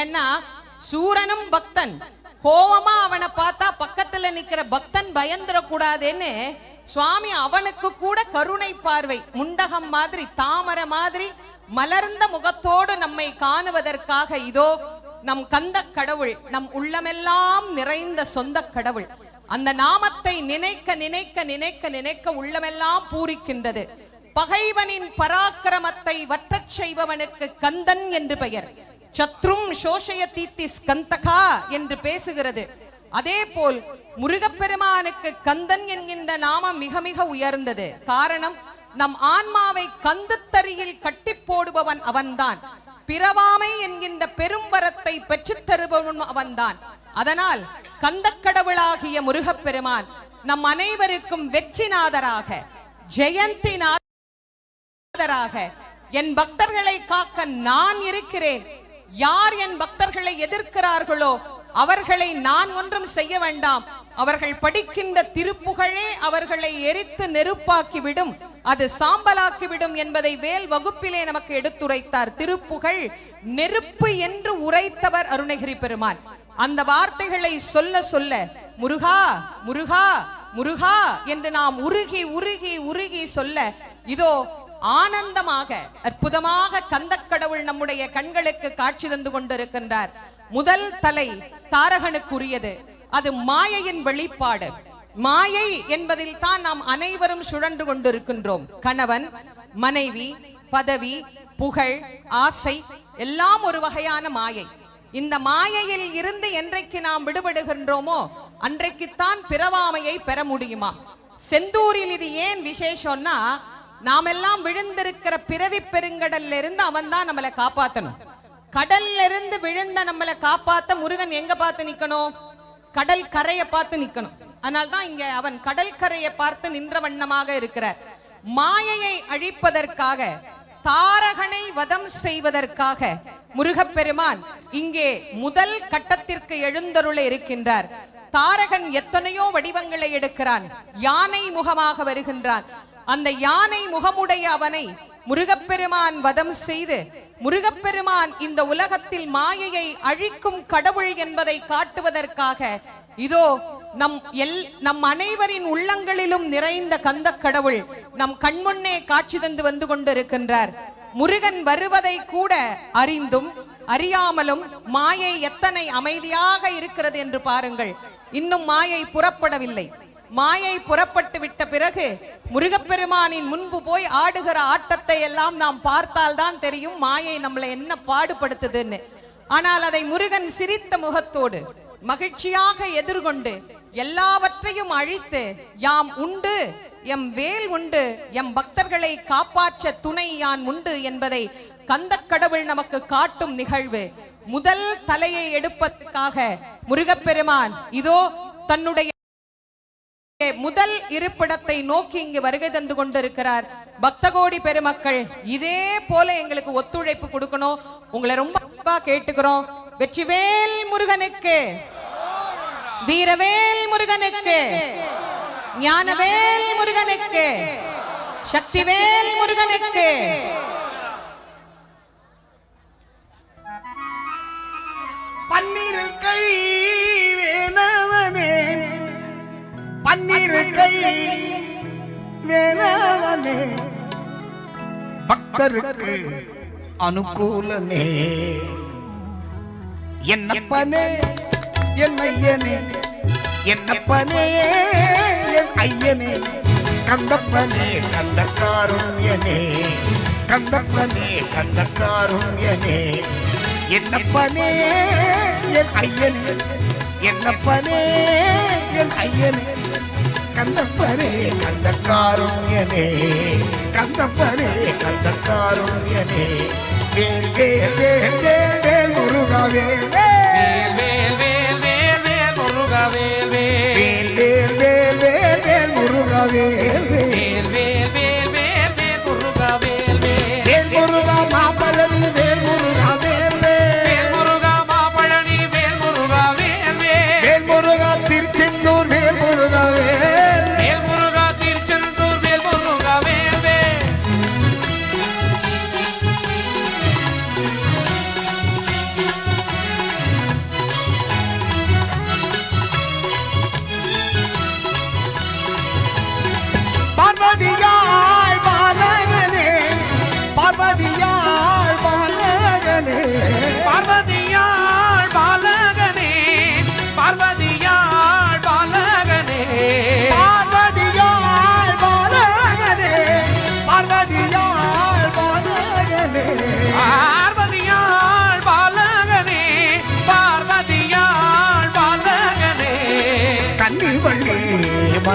ஏன்னா சூரனும் பக்தன். கோவமா அவனை பார்த்தா பக்கத்துல நிக்கிற பக்தன் பயந்துட கூடாதுன்னு சுவாமி அவனுக்கு கூட கருணை பார்வை. முண்டகம் மாதிரி தாமரை மாதிரி மலர்ந்த முகத்தோடு நம்மை காணுவதற்காக இதோ நம் கந்த கடவுள் நம் உள்ளமெல்லாம் நிறைந்த சொந்த கடவுள். அந்த நாமத்தை நினைக்க நினைக்க நினைக்க நினைக்க உள்ளமெல்லாம் பூரிக்கின்றது. பகைவனின் பராக்கிரமத்தை வற்றச் செய்பவனுக்கு கந்தன் என்று பெயர். சத்ரும் சோஷய தீத்தி ஸ்கந்தகா என்று பேசுகிறது. அதே போல் முருகப்பெருமானுக்கு கந்தன் என்கின்ற நாமம் மிக மிக உயர்ந்தது. காரணம் நம் ஆன்மாவை கந்துத்தறியில் கட்டி போடுபவன் அவன்தான். பிறவாமை என்கின்ற பெரும்பரத்தை பெற்றுத் தருபவன் அவன்தான். அதனால் கந்தக்கடவுளாகிய முருகப்பெருமான் நம் அனைவருக்கும் வெற்றிநாதராக ஜெயந்திநாதராக என் பக்தர்களை காக்க நான் இருக்கிறேன். யார் என் பக்தர்களை எதிர்க்கிறார்களோ அவர்களை நான் ஒன்றும் செய்ய வேண்டாம். அவர்கள் படிக்கின்ற திருப்புகழே அவர்களை எரித்து நெருப்பாக்கி விடும் அது சாம்பலாக்கி விடும் என்பதை வேல் வகுப்பிலே நமக்கு எடுத்துரைத்தார். திருப்புகழ் நெருப்பு என்று உரைத்தவர் அருணகிரி பெருமான். அந்த வார்த்தைகளை சொல்ல சொல்ல முருகா முருகா முருகா என்று நாம் உருகி உருகி உருகி சொல்ல இதோ ஆனந்தமாக அற்புதமாக கந்தக்கடவுள் நம்முடைய கண்களுக்கு காட்சி தந்து கொண்டிருக்கின்றார். முதல் தலை தாரகனுக்குரியது. அது மாயையின் வெளிப்பாடு. மாயை என்பதில் தான் நாம் அனைவரும் சுழன்று கொண்டிருக்கின்றோம். கணவன் மனைவி பதவி புகழ் ஆசை எல்லாம் ஒரு வகையான மாயை. இந்த மாயையில் இருந்து என்றைக்கு நாம் விடுபடுகின்றோமோ அன்றைக்குத்தான் பிறவாமையை பெற முடியுமா? செந்தூரில் இது ஏன் விசேஷம்னா நாமெல்லாம் விழுந்திருக்கிற பிறவி பெருங்கடல்ல இருந்து அவன் தான் நம்மளை காப்பாத்தணும். கடல்ல இருந்து விழுந்த நம்மளை காப்பாத்த முருகன் எங்க பார்த்து நிக்கணும்? கடல் கரையை பார்த்து நிக்கணும். அதனால தான் இங்க அவன் கடல் கரையை பார்த்து நின்ற வண்ணமாக இருக்கிறார். மாயையை அழிப்பதற்காக தாரகனை வதம் செய்வதற்காக முருகப்பெருமான் இங்கே முதல் கட்டத்திற்கு எழுந்தருள இருக்கின்றார். தாரகன் எத்தனையோ வடிவங்களை எடுக்கிறான். யானை முகமாக வருகின்றான். அந்த யானை முகமுடைய அவனை முருகப்பெருமான் வதம் செய்து முருகப்பெருமான் இந்த உலகத்தில் மாயையை அழிக்கும் கடவுள் என்பதை காட்டுவதற்காக இதோ நம் எல் நம் அனைவரின் உள்ளங்களிலும் நிறைந்த கந்த கடவுள் நம் கண்முன்னே காட்சி தந்து வந்து கொண்டிருக்கின்றார். முருகன் வருவதை கூட அறிந்தும் அறியாமலும் மாயை எத்தனை அமைதியாக இருக்கிறது என்று பாருங்கள். இன்னும் மாயை புறப்படவில்லை. மாயை புறப்பட்டு விட்ட பிறகு முருகப்பெருமானின் முன்பு போய் ஆடுகிற ஆட்டத்தை எல்லாம் நாம் பார்த்தால்தான் தெரியும் மாயை நம்மளை என்ன பாடுபடுத்துதுன்னு. ஆனால் அதை முருகன் சிரித்த முகத்தோடு மகிழ்ச்சியாக எதிர்கொண்டு எல்லாவற்றையும் அழித்து யாம் உண்டு எம் வேல் உண்டு எம் பக்தர்களை காப்பாற்ற துணை யான் உண்டு என்பதை கந்த கடவுள் நமக்கு காட்டும் நிகழ்வு. முதல் தலையை எடுப்பதற்காக முருகப்பெருமான் இதோ தன்னுடைய முதல் இருப்பிடத்தை நோக்கி இங்கு வருகை தந்து கொண்டிருக்கிறார். பக்தகோடி பெருமக்கள் இதே போல எங்களுக்கு ஒத்துழைப்பு கொடுக்கணும். உங்களை ரொம்ப கேட்டுக்கிறோம். வெற்றிவேல் முருகனுக்கு வீரவேல் முருகனுக்கு ஞானவேல் முருகனுக்கு சக்திவேல் முருகனுக்கு. பன்னிரு கை வேணவனே. பன்னிரு கை வேணவனே பக்தருக்கு அனுகூலனே என்னப்பனே என் ஐயனே. என்னப்பனே என் ஐயனே. கந்தப்பனே கந்த காருண்யனே கந்தப்பனே கந்த காருண்யனே என்னப்பனே என் ஐயனே. என்னப்பனே என் ஐயனே. கந்தப்பரே கந்த காருண்யனே கந்தப்பரே கந்த காருண்யனே வேல் வேல் வேல் வேல் வேல் முருகா வேல்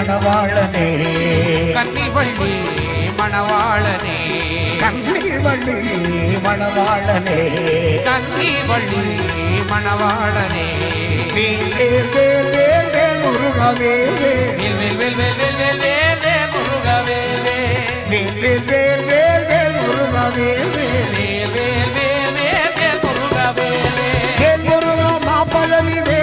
மணவாளனே கன்னிவள்ளி மணவாளனே கன்னிவள்ளி மணவாளனே கன்னிவள்ளி மணவாளனே வேல் வேல் வேல் வேல் வேல் முருகவே வேல் வேல் வேல் வேல் வேல் வேல் வேல் வேல் முருகவே வேல் வேல் வேல் வேல் வேல் முருகவே வேல் வேல் வேல் வேல் வேல் முருகவே வேல் முருகா மாப்பழனி வேல்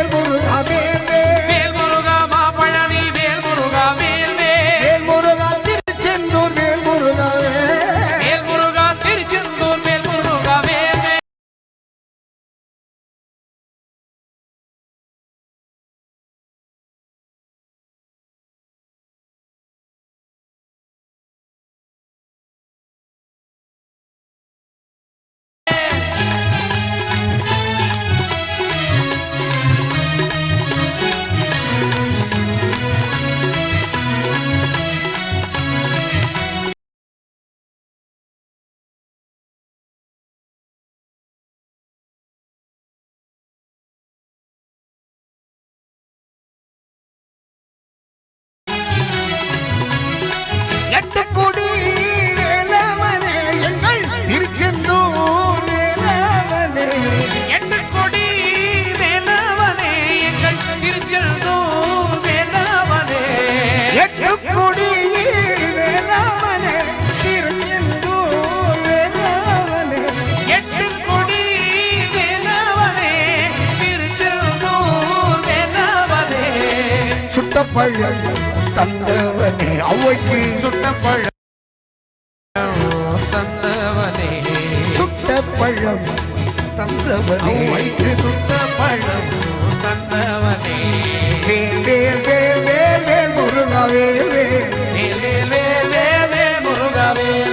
பழம் தந்தவனே அவைக்கு சுட்ட பழம் தந்தவனே சுட்ட பழம் தந்தவனே அவைக்கு சுட்ட பழம் தந்தவனே வேல் வேல் வேல் வேல் வேல் முருகா வேல் வேல் வேல் வேல் வேல் வேல் முருகா வேல்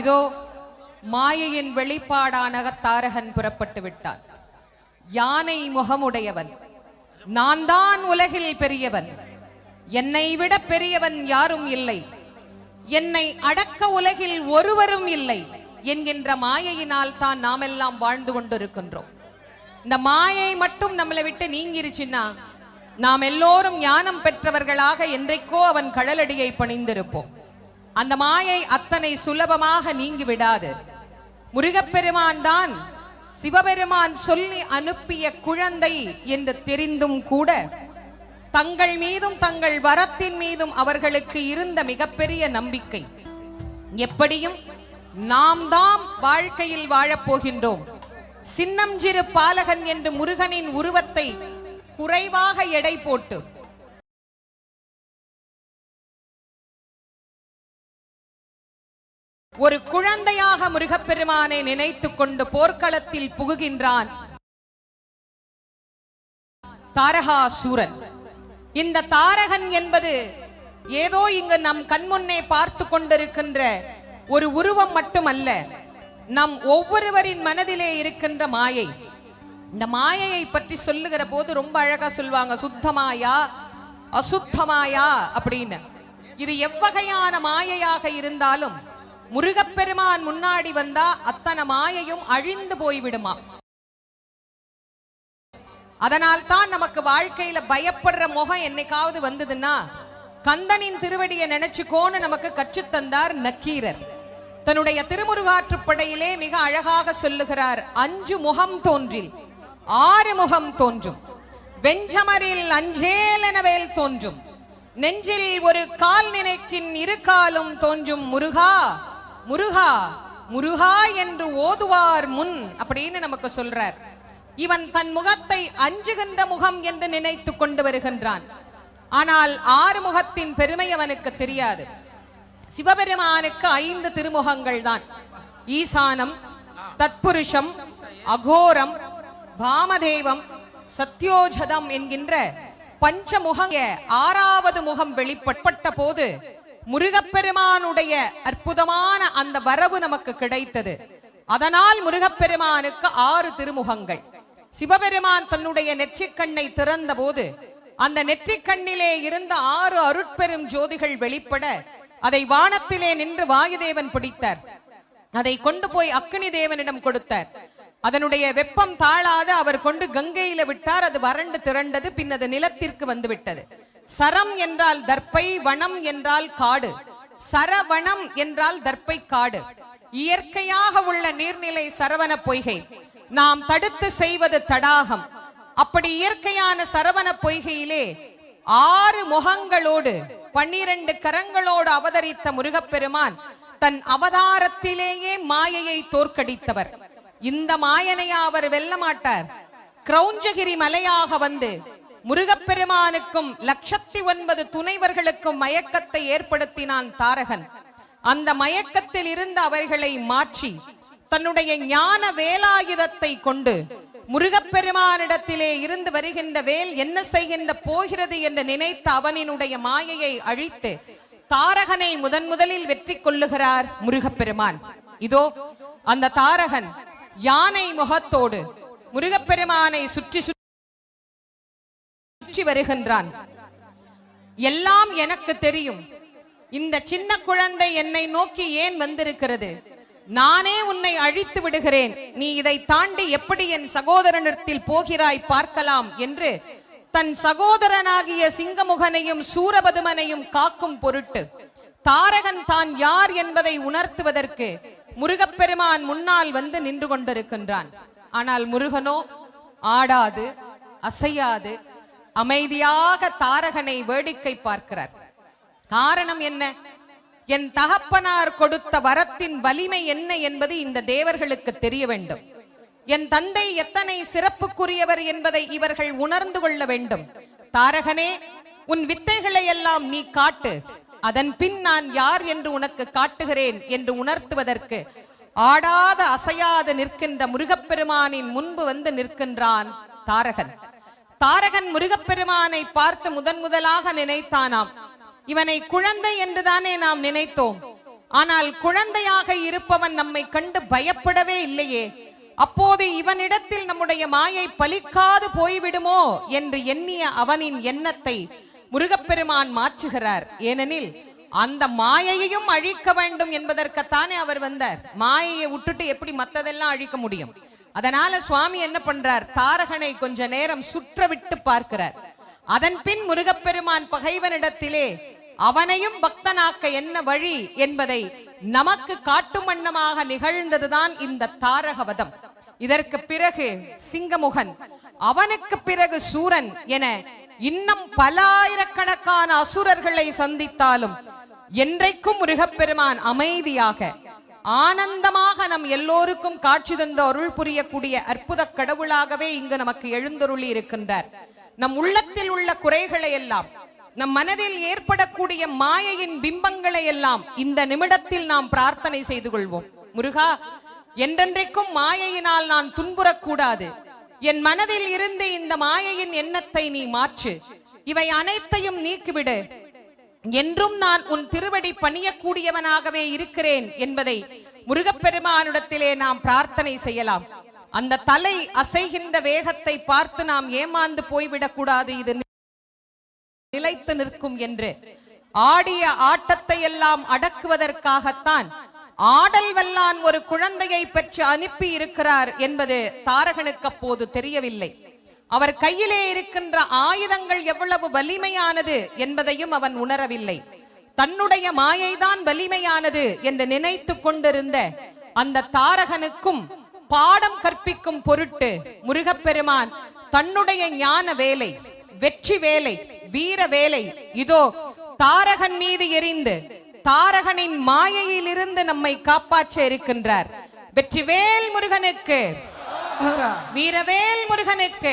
இதோ மாயையின் வெளிப்பாடான தாரகன் புறப்பட்டு விட்டான். யானை முகமுடையவன். நான் தான் உலகில் பெரியவன். என்னை விட பெரியவன் யாரும் இல்லை. என்னை அடக்க உலகில் ஒருவரும் இல்லை என்கின்ற மாயையினால் தான் நாமெல்லாம் வாழ்ந்து கொண்டிருக்கின்றோம். இந்த மாயை மட்டும் நம்மளை விட்டு நீங்கிருச்சுன்னா நாம் எல்லோரும் ஞானம் பெற்றவர்களாக என்றைக்கோ அவன் கடலடியை பணிந்திருப்போம். அந்த மாயை அத்தனை சுலபமாக நீங்கி விடாது முருகப்பெருமான் தான் சிவபெருமான் சொல்லி அனுப்பிய குழந்தை என்று தெரிந்தும் கூட தங்கள் மீதும் தங்கள் வரத்தின் மீதும் அவர்களுக்கு இருந்த மிகப்பெரிய நம்பிக்கை. எப்படியும் நாம் தாம் வாழ்க்கையில் வாழப்போகின்றோம். சின்னஞ்சிறு பாலகன் என்று முருகனின் உருவத்தை குறைவாக எடை போட்டு ஒரு குழந்தையாக முருகப்பெருமானை நினைத்துக் கொண்டு போர்க்களத்தில் புகுகின்றான் தாரகாசூரன். இந்த தாரகன் என்பது ஏதோ இங்கு நம் கண்முன்னே பார்த்து கொண்டிருக்கின்ற ஒரு உருவம் மட்டுமல்ல நம் ஒவ்வொருவரின் மனதிலே இருக்கின்ற மாயை. இந்த மாயையை பற்றி சொல்லுகிற போது ரொம்ப அழகா சொல்லுவாங்க சுத்தமாயா அசுத்தமாயா அப்படின்னு. இது எவ்வகையான மாயையாக இருந்தாலும் முருகப்பெருமான் முன்னாடி வந்தா அத்தனை மாயையும் அழிந்து போய்விடுமா? அதனால் தான் நமக்கு வாழ்க்கையில பயப்படுற முகம் என்னைக்காவது வந்ததுன்னா கந்தனின் திருவடியை நினைச்சுக்கோன்னு நமக்கு கற்றுத்தந்தார் நக்கீரர். தன்னுடைய திருமுருகாற்றுப்படையிலே மிக அழகாக சொல்லுகிறார் அஞ்சு முகம் தோன்றில் ஆறு முகம் தோன்றும் வெஞ்சமரில் அஞ்சேலனவேல் தோன்றும் நெஞ்சில் ஒரு கால் நினைக்கின் இரு காலும் தோன்றும் முருகா முருகா முருகா என்று ஓதுவார் முன் அப்படின்னு நமக்கு சொல்றார். இவன் தன் முகத்தை அஞ்சுகின்ற முகம் என்று நினைத்து கொண்டு வருகின்றான். ஆனால் ஆறு முகத்தின் பெருமை அவனுக்கு தெரியாது. சிவபெருமானுக்கு ஐந்து திருமுகங்கள் தான். ஈசானம் தத்புருஷம் அகோரம் பாமதேவம் சத்யோஜதம் என்கின்ற பஞ்சமுகம் ஆறாவது முகம் வெளிப்பட்ட போது முருகப்பெருமானுடைய அற்புதமான அந்த வரவு நமக்கு கிடைத்தது. அதனால் முருகப்பெருமானுக்கு ஆறு திருமுகங்கள். சிவபெருமான் தன்னுடைய நெற்றிக்கண்ணை திறந்த போது அந்த நெற்றிக்கண்ணிலே இருந்த ஆறு அருட்பெரும் ஜோதிகள் வெளிப்பட அதை வானத்திலே நின்று வாயுதேவன் பிடித்தார். அதை கொண்டு போய் அக்னி தேவனிடம் கொடுத்தார். அதனுடைய வெப்பம் தாழாத அவர் கொண்டு கங்கையில விட்டார். அது வறண்டு திரண்டது பின் அது நிலத்திற்கு வந்துவிட்டது சரம் என்றால் தர்ப்பை வனம் என்றால் காடு. சரவணம் என்றால் தர்ப்பை காடு. இயற்கையாக உள்ள நீர்நிலை சரவண பொய்கை. நாம் தடுத்து செய்வது தடாகம். அப்படி இயற்கையான சரவண பொய்கையிலே ஆறு முகங்களோடு பன்னிரண்டு கரங்களோடு அவதரித்த முருகப்பெருமான் தன் அவதாரத்திலேயே மாயையை தோற்கடித்தவர். இந்த மாயனையா அவர் வெல்ல மாட்டார் கிரௌஞ்சகிரி மலையாக வந்து முருகப்பெருமானுக்கும் லட்சத்தி ஒன்பது துணைவர்களுக்கும் மயக்கத்தை ஏற்படுத்தினான் தாரகன். அந்த மயக்கத்தில் இருந்து அவர்களை மாற்றி தன்னுடைய ஞான வேலாயுதத்தை கொண்டு முருகப்பெருமானிடத்திலே இருந்து வருகின்ற வேல் என்ன செய்கின்ற போகிறது என்று நினைத்த அவனினுடைய மாயையை அழித்து தாரகனை முதன் முதலில் வெற்றி கொள்ளுகிறார் முருகப்பெருமான். இதோ அந்த தாரகன் யானை முகத்தோடு முருகப்பெருமானை சுற்றி சுற்றி வருகின்றான். எல்லாம் எனக்கு தெரியும். இந்த சின்ன குழந்தை என்னை நோக்கி ஏன் வந்திருக்கிறது? நானே உன்னை அழித்து விடுகிறேன். நீ இதை தாண்டி எப்படி என் சகோதரனிடத்தில் போகிறாய் பார்க்கலாம் என்று தன் சகோதரனாகிய சிங்கமுகனையும் சூரபதுமனையும் காக்கும் பொருட்டு தாரகன் தான் யார் என்பதை உணர்த்துவதற்கு முருகப்பெருமான் முன்னால் வந்து நின்று கொண்டிருக்கின்றான். ஆனால் முருகனோ ஆடாது அசையாது அமைதியாக தாரகனை வேடிக்கை பார்க்கிறார். காரணம் என்ன? என் தகப்பனார் கொடுத்த வரத்தின் வலிமை என்ன என்பது இந்த தேவர்களுக்கு தெரிய வேண்டும். என் தந்தை எத்தனை சிறப்புக்குரியவர் என்பதை இவர்கள் உணர்ந்து கொள்ள வேண்டும். தாரகனே உன் வித்தைகளை எல்லாம் நீ காட்டு. அதன் பின் நான் யார் என்று உனக்கு காட்டுகிறேன் என்று உணர்த்துவதற்கு ஆடாத அசையாது நிற்கின்ற முருகப்பெருமானின் முன்பு வந்து நிற்கின்றான் தாரகன். தாரகன் முருகப்பெருமானை பார்த்து முதன் முதலாக நினைத்தானாம். இவனை குழந்தை என்றுதானே நாம் நினைத்தோம். ஆனால் குழந்தையாக இருப்பவன் நம்மை கண்டு பயப்படவே இல்லையே. அப்போது இவனிடத்தில் நம்முடைய மாயை பலிக்காது போய்விடுமோ என்று எண்ணிய அவனின் எண்ணத்தை முருகப்பெருமான் மாற்றுகிறார். ஏனெனில் அந்த மாயையையும் அழிக்க வேண்டும் என்பதற்குத்தானே அவர் வந்தார். மாயையை விட்டுட்டு எப்படி மத்ததெல்லாம் அழிக்க முடியும்? அதனால சுவாமி என்ன பண்றார்? தாரகனை கொஞ்ச நேரம் சுற்ற விட்டு பார்க்கிறார். அதன் பின் முருகப்பெருமான் பகைவனிடத்திலே அவனையும் பக்தனாக்க என்ன வழி என்பதை நமக்கு காட்டும் வண்ணமாக நிகழ்ந்ததுதான் இந்த தாரகவதம். இதற்கு பிறகு சிங்கமுகன் அவனுக்கு பிறகு சூரன் என இன்னும் பல ஆயிரக்கணக்கான அசுரர்களை சந்தித்தாலும் என்றைக்கும் முருகப்பெருமான் அமைதியாக ஆனந்தமாக நம் எல்லோருக்கும் காட்சி தந்த அருள் புரியக்கூடிய அற்புத கடவுளாகவே இங்கு நமக்கு எழுந்தருளி இருக்கின்றார். நம் உள்ளத்தில் உள்ள குறைகளை எல்லாம் நம் மனதில் ஏற்படக்கூடிய மாயையின் பிம்பங்களை எல்லாம் இந்த நிமிடத்தில் நாம் பிரார்த்தனை செய்து கொள்வோம். முருகா என்றென்றைக்கும் மாயையினால் நான் துன்புறக்கூடாது. என் மனதில் இருந்து இந்த மாயையின் எண்ணத்தை நீ மாற்று. இவை அனைத்தையும் நீக்கிவிடு. என்றும் நான் உன் திருவடி பணியக்கூடியவனாகவே இருக்கிறேன் என்பதை முருகப்பெருமானிடத்திலே நாம் பிரார்த்தனை செய்யலாம். அந்த தலை அசைகின்ற வேகத்தை பார்த்து நாம் ஏமாந்து போய்விடக் கூடாது. இது நிலைத்து நிற்கும் என்று. ஆடிய ஆட்டத்தை எல்லாம் அடக்குவதற்காகத்தான் ஆடல் வல்லான் ஒரு குழந்தையை பெற்று அனுப்பி இருக்கிறார் என்பது தாரகனுக்கு அப்போது தெரியவில்லை. அவர் கையிலே இருக்கின்ற ஆயுதங்கள் எவ்வளவு வலிமையானது என்பதையும் அவன் உணரவில்லை. தன்னுடைய மாயைதான் வலிமையானது என்று நினைத்து கொண்டிருந்த அந்த தாரகனுக்கும் பாடம் கற்பிக்கும் பொருட்டு முருகப்பெருமான் தன்னுடைய ஞான வேலை வெற்றி வேலை வீர வேலை இதோ தாரகன் மீது எரிந்து தாரகனின் மாயையிலிருந்து நம்மை காப்பாற்ற இருக்கின்றார். வெற்றிவேல் முருகனுக்கு. வீரவேல் முருகனுக்கு.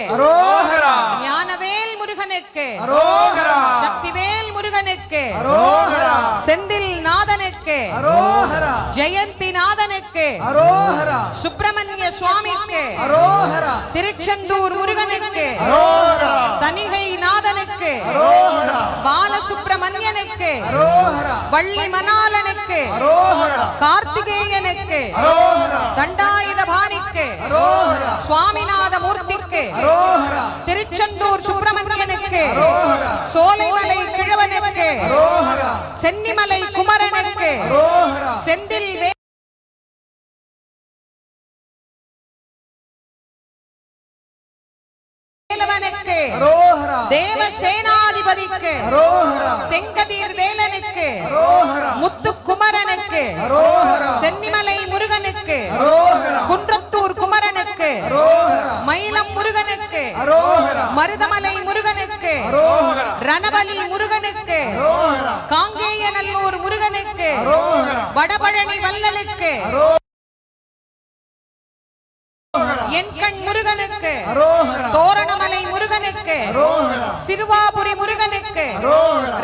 ஞானவேல் முருகனுக்கு. சக்திவேல் முருகனுக்கு. செந்தில் நாதனுக்கு ஜெயந்தி நாதனுக்கு சுப்பிரமணிய சுவாமிக்கு. திருச்செந்தூர் முருகனுக்கு. தணிகை நாதனுக்கு. பாலசுப்பிரமணியனுக்கு வள்ளி மணாலனுக்கு கார்த்திகேயனுக்கு. தண்டாயுதபாணிக்கு சுவாமிநாத மூர்த்திக்கு திருச்செந்தூர் சுப்பிரமணியனுக்கு. சோலைமலை கிழவனுக்கு. சென்னிமலை குமரனுக்கு. செந்தில் வேலவனுக்கு தேவ சேனாதிபதிக்கு செங்கதிர் வேலனுக்கு முத்துக்குமரனுக்கு சென்னிமலை முருகனுக்கு குன்றத்தூர் குமரனுக்கு மயிலம் முருகனுக்கு மருதமலை முருகனுக்கு ரணபலி முருகனுக்கு காங்கேயநல்லூர் முருகனுக்கு வடபழனி வல்லலுக்கு அரோகரா என்கண் முருகனுக்கு. தோரணமலை முருகனுக்கு. சிறுவாபுரி முருகனுக்கு.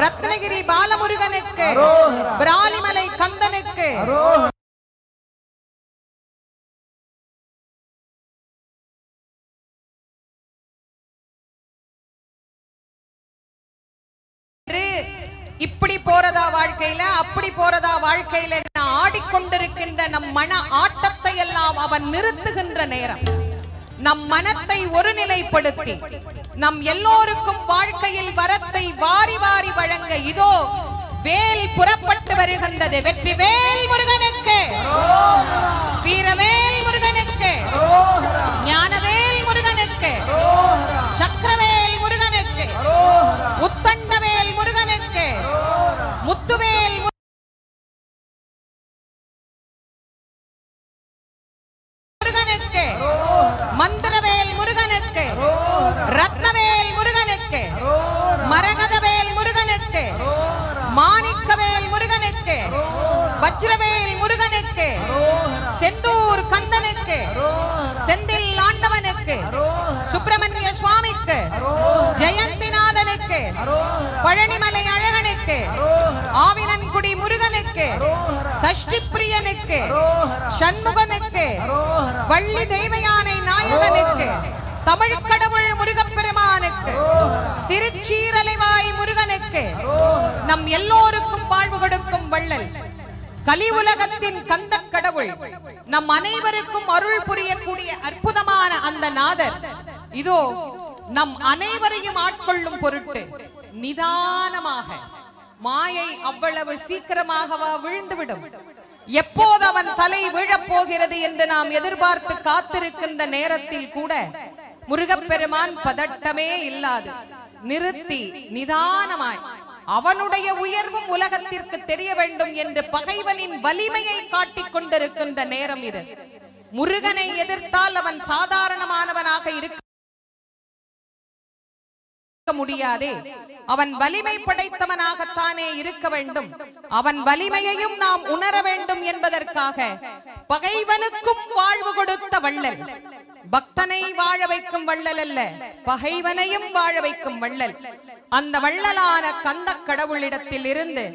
ரத்னகிரி பாலமுருகனுக்கு. பிராலிமலை கந்தனுக்கு. இப்படி போறதா வாழ்க்கையில? அப்படி போறதா வாழ்க்கையில? ஆடிக்கொண்டிருக்கின்ற நம் மன ஆட்டத்தை எல்லாம் அவன் நிறுத்துகின்ற நேரம். நம் மனத்தை ஒருநிலைப்படுத்தி நம் எல்லோருக்கும் வாழ்க்கையில் வரத்தை வாரி வாரி வழங்க இதோ வேல் புறப்பட்டு வருகின்றது. வெற்றி வேல் முருகனுக்கு. வீரவேல் முருகனுக்கு. ஞானவேல் முருகனுக்கு. சக்கரவேல் முருகனுக்கு. உத்த முத்துவேல் முருகனுக்கு மந்திரவேல் முருகனுக்கு ரத்னவேல் முருகனுக்கு மரகதவேல் முருகனுக்கு மாணிக்கவேல் முருகனுக்கு வஜ்ரவேல் முருகனுக்கு செந்தூர் கந்தனுக்கு செந்தில் ஆண்டவனுக்கு சுப்பிரமணிய சுவாமிக்கு ஜெயந்தி ஜெயந்திநாதனுக்கு பழனிமலை அழகனுக்கு ஆவினன்குடி முருகனுக்கு சஷ்டி பிரியனுக்கு சண்முகனுக்கு வள்ளி தெய்வயானை நாயகனுக்கு தமிழ் கடவுள் முருகப்பெருமானுக்கு திருச்சீரலைவாய் முருகனுக்கு நம் எல்லோருக்கும் வாழ்வு கொடுக்கும் வள்ளல் கலி உலகத்தின் கந்த கடவுள் நம் அனைவருக்கும் அருள் புரியக்கூடிய அற்புதமான அந்த நாதர். இதோ நம் அனைவரையும் ஆட்கொள்ளும் பொருட்டு நிதானமாக மாயை அவ்வளவு சீக்கிரமாகவா விழுந்துவிடும்? எப்போது அவன் தலை விழப்போகிறது என்று நாம் எதிர்பார்த்து காத்திருக்கின்ற நேரத்தில் கூட முருகப்பெருமான் பதட்டமே இல்லாது நிறுத்தி நிதானமாய் அவனுடைய உயர்வும் உலகத்திற்கு தெரிய வேண்டும் என்று பகைவனின் வலிமையை காட்டிக் கொண்டிருக்கின்ற நேரம் இது. முருகனை எதிர்த்தால் அவன் சாதாரணமானவனாக இருக்க முடியாதே. அவன் வலிமை படைத்தவனாகத்தானே இருக்க வேண்டும். அவன் வலிமையையும் நாம் உணர வேண்டும் என்பதற்காக பகைவனுக்கும் வாழ்வு கொடுத்த வள்ளல். பக்தனை வாழ வைக்கும் வள்ளல் அல்ல பகைவனையும் வாழ வைக்கும் வள்ளல். அந்த வள்ளலான கந்த கடவுளிடத்தில் இருந்து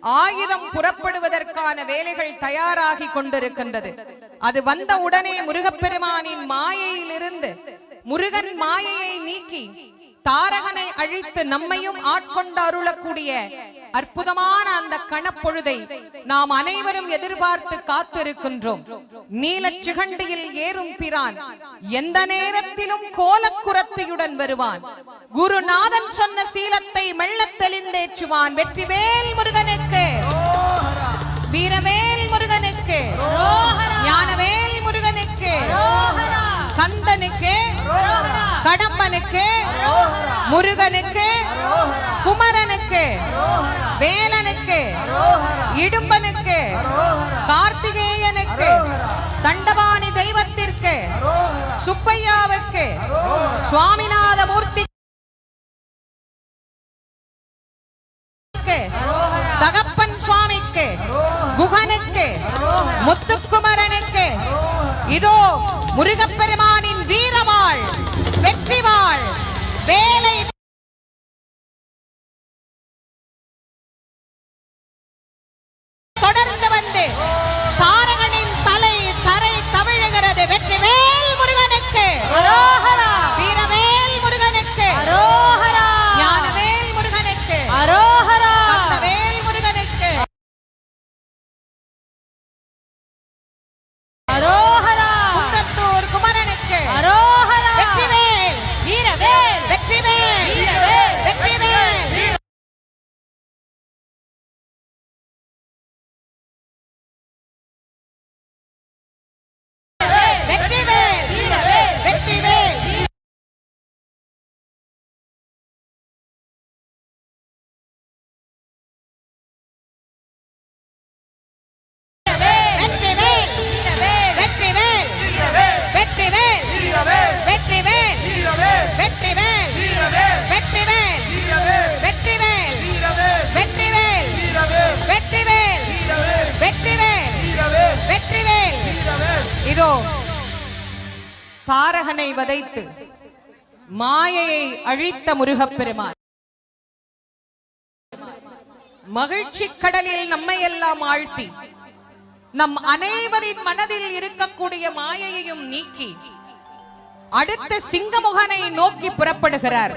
ஆயுதம் புறப்படுவதற்கான வேலைகள் தயாராகி கொண்டிருக்கின்றது. அது வந்த உடனே முருகப்பெருமானின் மாயையிலிருந்து முருகன் மாயையை நீக்கி தாரகனை அழித்து நம்மையும் ஆட்கொண்டு அருளக்கூடிய அற்புதமான அந்த கணப்பொழுதை நாம் அனைவரும் எதிர்பார்த்து காத்திருக்கின்றோம். நீலச் சிகண்டியில் ஏறும் பிரான் எந்த நேரத்திலும் கோலக்குரத்தையுடன் வருவான். குருநாதன் சொன்ன சீலத்தை மெல்லத் தெளிந்தேற்றுவான். வெற்றிவேல் முருகனுக்கு. வீரவேல் முருகனுக்கு. ஞானவேல் முருகனுக்கு. கந்தனுக்கு. கடம்பனுக்கு முருகனுக்கு குமரனுக்கு வேலனுக்கு இடும்பனுக்கு கார்த்திகேயனுக்கு தண்டபாணி தெய்வத்திற்கு சுப்பையாவுக்கு சுவாமிநாத மூர்த்தி தகப்பன் சுவாமிக்கு குகனுக்கு முத்துக்குமரனுக்கு. இதோ முருகப்பெருமானின் வீரவாள். வெற்றி வாழ் வேலை தாரகனை வதைத்து மாயையை அழித்த முருகப்பெருமான். மகிழ்ச்சி கடலில் நம்மை எல்லாம் ஆழ்த்தி நம் அனைவரின் மனதில் இருக்கக்கூடிய மாயையையும் நீக்கி அடுத்த சிங்கமுகனை நோக்கி புறப்படுகிறார்.